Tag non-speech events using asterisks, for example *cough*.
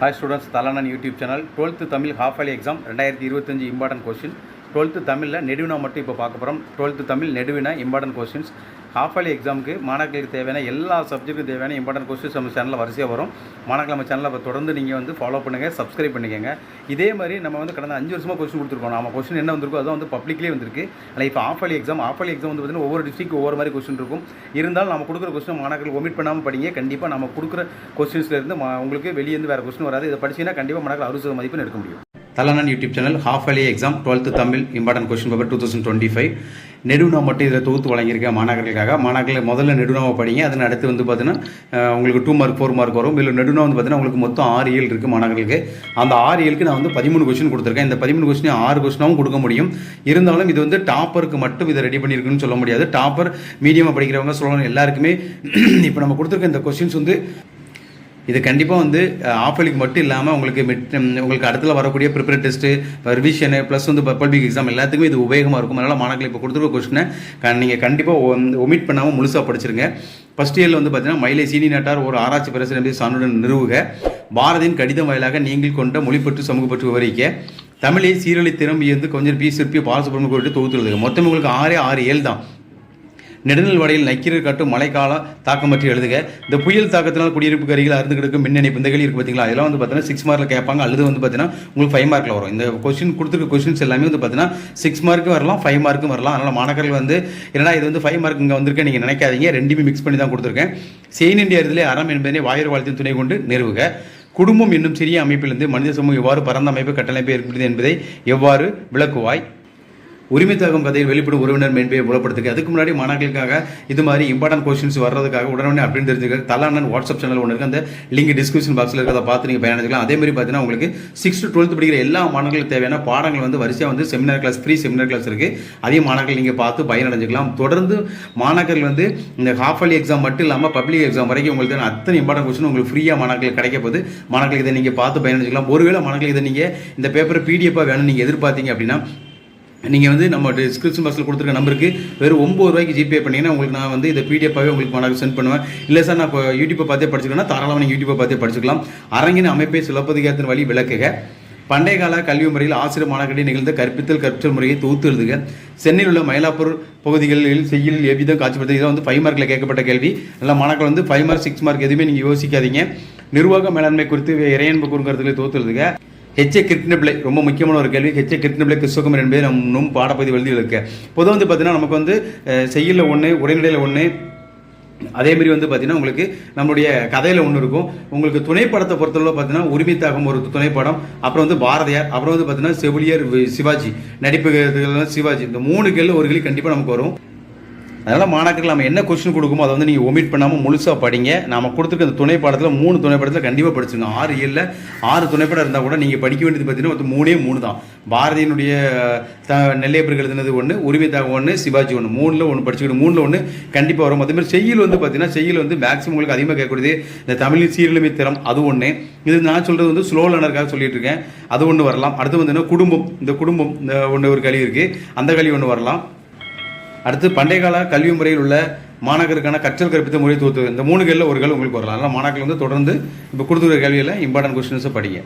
Hi students தலானன் YouTube channel twelfth Tamil half yearly exam ரெண்டாயிரத்தி இருபத்தஞ்சு important question twelfth தமிழில் நெடுவினா மட்டும் இப்போ பார்க்க போகிறோம் டுவெல்த்து தமிழ் நெடுவினா இம்பார்ட்டன்ட் கொஸ்டின்ஸ் ஹாஃப் இயர்லி எக்ஸாமுக்கு மாணாக்கருக்கு தேவையான எல்லா சப்ஜெக்ட்டுக்கும் தேவையான இம்பார்ட்டன்ட் கொஸ்டின்ஸ் நம்ம சேனலில் வரிசையாக வரும். மாணாக்கள் நம்ம சேனலில் தொடர்ந்து நீங்கள் வந்து ஃபாலோ பண்ணுங்கள் சப்ஸ்கிரைப் பண்ணிக்கோங்க. இதே மாதிரி நம்ம வந்து கடந்த அஞ்சு வருஷமாக கொஸ்டின் கொடுத்துருக்கோம். நம்ம கொஸ்டின் என்ன வந்திருக்கோ அதுவும் வந்து பப்ளிக்லேயே வந்திருக்கு. ஆனால் இப்போ half yearly exam half yearly exam வந்து பார்த்தீங்கன்னா ஒவ்வொரு டிஸ்ட்ரிக் ஒவ்வொரு மாதிரி கொஸ்டின் இருக்கும். இருந்தாலும் நம்ம கொடுக்குற கொஸ்டின் மாணாக்கள் ஒமிட் பண்ணாமல் படிங்க. கண்டிப்பாக நம்ம கொடுக்குற கொஸ்டின்ஸ்லேருந்து உங்களுக்கு வெளியே இருந்து வேறு கொஸ்டின் வராது. இதை படிச்சிங்கன்னா கண்டிப்பாக மாணாக்கள் அறுபது மதிப்பெண் எடுக்க முடியும். தலனன் YouTube channel half yearly exam twelfth Tamil important question paper two thousand twenty five நெடுவினா மட்டும் இதில் தொகுத்து வழங்கியிருக்கேன் மாணவர்களுக்காக மாணவர்கள் முதல்ல நெடுநாவை படிங்க. அதன் அடுத்து வந்து பார்த்தீங்கன்னா உங்களுக்கு டூ மார்க் ஃபோர் மார்க் வரும். இல்லை நெடுவினா வந்து பார்த்தீங்கன்னா உங்களுக்கு மொத்தம் ஆறு ஏழு இருக்குது மாணவர்களுக்கு அந்த ஆறு ஏழுக்கு நான் வந்து பதிமூணு கொஸ்டின் கொடுத்துருக்கேன். இந்த பதிமூணு கொஸ்டின் ஆறு கொஸ்டினாவும் கொடுக்க முடியும். இருந்தாலும் இது வந்து டாப்பருக்கு மட்டும் இதை ரெடி பண்ணியிருக்குன்னு சொல்ல முடியாது. டாப்பர் மீடியமாக படிக்கிறவங்க சொல்லணும். எல்லாருக்குமே *clears throat* இப்போ நம்ம கொடுத்துருக்க இந்த கொஸ்டின்ஸ் வந்து இது கண்டிப்பாக வந்து ஆஃபலிக்கு மட்டும் இல்லாமல் உங்களுக்கு மிட் உங்களுக்கு அடுத்துல வரக்கூடிய ப்ரிப்பேர் டெஸ்ட்டு ரிவிஷனு ப்ளஸ் வந்து பப்ளிக் எக்ஸாம் எல்லாத்துக்குமே இது உபயோகமாக இருக்கும். அதனால் மாணவர்கள் இப்போ கொடுத்துருக்க கொஸ்டினை நீங்கள் கண்டிப்பாக ஒமிட் பண்ணாமல் முழுசாக படிச்சிருங்க. ஃபஸ்ட் இயரில் வந்து பார்த்தீங்கன்னா மயிலை சீனி நாட்டார் ஒரு ஆராய்ச்சி பிரசிடண்ட் சான்றுடன் நிறுவுக. பாரதியின் கடிதம் வாயிலாக நீங்கள் கொண்ட மொழிப்பற்று சமூகப்பற்று விவரிக்க. தமிழை சீரழி திறம்பி வந்து கொஞ்சம் பி சிற்பி பாலசுப்ரமணியம் குறித்து தொகுத்துள்ளது மொத்தம் உங்களுக்கு ஆறே ஆறு ஏழு தான். நெடுநல் வடையில் நக்கீரர் காட்டும் மழைக்காலம் தாக்கம் பற்றி எழுதுக. இந்த புயல் தாக்கத்தினால் குடியிருப்பு அருகில் அறுந்து கிடக்கும் மின் இணைப்பு இந்த இருக்கு பார்த்தீங்களா இதெல்லாம் வந்து பார்த்தீங்கன்னா சிக்ஸ் மார்க்கில் கேட்பாங்க. அல்லது வந்து பார்த்தீங்கன்னா உங்களுக்கு ஃபைவ் மார்க்கில் வரும். இந்த கொஸ்டின் கொடுத்துருக்க கொஸ்டின்ஸ் எல்லாமே வந்து பார்த்தீங்கன்னா சிக்ஸ் மார்க்கும் வரலாம் ஃபைவ் மார்க்கும் வரலாம். அதனால் மாணவர்கள் வந்து என்னடா இது வந்து ஃபைவ் மார்க் இங்கே வந்திருக்கேன் நீங்கள் நினைக்காதீங்க. ரெண்டுமே மிக்ஸ் பண்ணி தான் கொடுத்துருக்கேன். செயின் இந்தியா இதிலே அறம் என்பதனை வாயுர் வாழ்த்தின் துணை கொண்டு நிறுவுக. குடும்பம் என்னும் சிறிய அமைப்பிலிருந்து மனித சமூகம் எவ்வாறு பரந்த அமைப்பு கட்டமைப்பு ஏற்படுது என்பதை எவ்வாறு விளக்குவாய்? உரிமை தாக்கம் கதையில் வெளிப்படும் உறவினர் மேன்மையை புலப்படுத்துக்கு அதுக்கு முன்னாடி மாணவர்களுக்காக இது மாதிரி இம்பார்ட்டன்ட் கொஸ்டின்ஸ் வர்றதுக்காக உடனே அப்படின்னு தெரிஞ்சுக்க தலானன் வாட்ஸ்அப் சேனல் ஒன்று இருக்குது அந்த லிங்க் டிஸ்கிரிப்ஷன் பாக்ஸில் இருக்கிறத பார்த்து நீங்கள் பயணிக்கலாம் அதே மாதிரி பார்த்தீங்கன்னா உங்களுக்கு சிக்ஸ் டு டுவெல்த் படிக்கிற எல்லா மாணவர்களுக்கு தேவையான பாடங்கள் வந்து வரிசையாக வந்து seminar class free seminar class இருக்குது அதே மாணவர்கள் நீங்கள் பார்த்து பயனடைஞ்சிக்கலாம். தொடர்ந்து மாணவர்கள் வந்து இந்த ஹாஃப் அலி எக்ஸாம் மட்டும் இல்லாமல் பப்ளிக் எக்ஸாம் வரைக்கும் உங்களுக்கு அத்தனை இம்பார்ட்டன்ட் கொஸ்டின் உங்களுக்கு ஃப்ரீயாக மாணவர்கள் கிடைக்க போது மாணவர்களுக்கு இதை நீங்கள் பார்த்து பயனடைஞ்சிக்கலாம். ஒருவேளை மாணவர்களுக்கு இதை நீங்கள் இந்த பேப்பர் பிடிஎஃபாக வேணும் நீங்கள் எதிர்பார்த்தீங்க அப்படின்னா நீங்கள் வந்து நம்ம டிஸ்கிரிப்ஷன் பாக்ஸில் கொடுத்துருக்க நம்பருக்கு வெறும் ஒம்பது ரூபாய்க்கு ஜிபே பண்ணீங்கன்னா உங்களுக்கு நான் வந்து இந்த பிடிஎஃபாகவே உங்களுக்கு மாணவர்கள் சென்ட் பண்ணுவேன். இல்லை சார் நான் இப்போ யூடியூப்பை பார்த்தே படிச்சுக்கணும்னா தாராளமாக நீங்கள் யூடியூப்பை பார்த்தே படிச்சுக்கலாம். அரங்கின அமைப்பை சிலப்பதிகாரத்தின் வழி விளக்குக. பண்டைய கால கல்வி முறையில் ஆசிரியர் மாணவர்களிடையே நிகழ்ந்த கற்பித்தல் கற்றல் முறையை தொகுத்து எழுதுக. சென்னையில் உள்ள மயிலாப்பூர் பகுதிகளில் செய்யில் எவ்விதம் காட்சிப்படுத்த இதெல்லாம் வந்து ஃபைவ் மார்க்கில் கேட்கப்பட்ட கேள்வி. எல்லாம் மாணவர்கள் வந்து ஃபைவ் மார்க் சிக்ஸ் மார்க் எதுவுமே நீங்கள் யோசிக்காதீங்க. நிர்வாக மேலாண்மை குறித்து இறையன்பு குறுங்கருத்துக்களை தொகுத்து எழுதுக. ஹெச்ஏ கிருஷ்ணபிள்ளை ரொம்ப முக்கியமான ஒரு கேள்வி. ஹெச்ஏ கிருஷ்ணபிள்ளை கிறிஸ்துவகுமார் என்பதை நம் இன்னும் பாடப்பகுதி எழுதி இருக்க பொதுவாக வந்து பார்த்தீங்கன்னா நமக்கு வந்து செய்யல ஒன்று உரைநடையில் ஒன்று அதேமாரி வந்து பார்த்தீங்கன்னா உங்களுக்கு நம்மளுடைய கதையில் ஒன்று இருக்கும். உங்களுக்கு துணைப்படத்தை பொறுத்தளவு பார்த்தீங்கன்னா உரிமைத்தாகம் ஒரு துணைப்படம். அப்புறம் வந்து பாரதியார் அப்புறம் வந்து பார்த்தீங்கன்னா செவிலியர் சிவாஜி நடிப்புகள் சிவாஜி. இந்த மூணு கேள்வி ஒரு கேள்வி கண்டிப்பாக நமக்கு வரும். அதனால் மாணாக்கர்கள் நம்ம என்ன கொஸ்டின் கொடுக்குமோ அதை வந்து நீங்கள் ஒமிட் பண்ணாமல் முழுசாக படிங்க. நம்ம கொடுத்துருக்க அந்த துணை பாடத்தில் மூணு துணை பாடத்தில் கண்டிப்பாக படிச்சுங்க ஆறு ஏழில் ஆறு துணைப்படம் இருந்தால் கூட நீங்கள் படிக்க வேண்டியது பார்த்தீங்கன்னா மொத்தம் மூணே மூணு தான். பாரதியினுடைய த நெல்லையப்பர்கள் எழுதினது ஒன்று உரிமை தாக ஒன்று சிவாஜி ஒன்று மூணில் ஒன்று படிச்சுக்கணும் மூணில் ஒன்று கண்டிப்பாக வரும். அதே மாதிரி செய்யுள் வந்து பார்த்தீங்கன்னா செய்யுள் வந்து மேக்ஸிமம் உங்களுக்கு அதிகமாக கேட்கக்கூடியது இந்த தமிழின் சீரழிமை திறம் அது ஒன்று இது நான் சொல்கிறது வந்து ஸ்லோ லேனருக்காக சொல்லிட்டு இருக்கேன் அது ஒன்று வரலாம். அடுத்து வந்து குடும்பம். இந்த குடும்பம் இந்த ஒன்று ஒரு கல்வி இருக்குது அந்த கல்வி ஒன்று வரலாம். அடுத்து பண்டைய கால கல்வி முறையில் உள்ள மாணவருக்கான கற்றல் கற்பித்த மொழி தோத்து இந்த மூணு கேள்வியில் ஒரு கேள்வி உங்களுக்கு வரலாம். அதனால் மாணவர்கள் வந்து தொடர்ந்து இப்போ கொடுத்துருக்க கேள்வியில் இம்பார்ட்டன்ட் கொஸ்டின்ஸை படிங்க.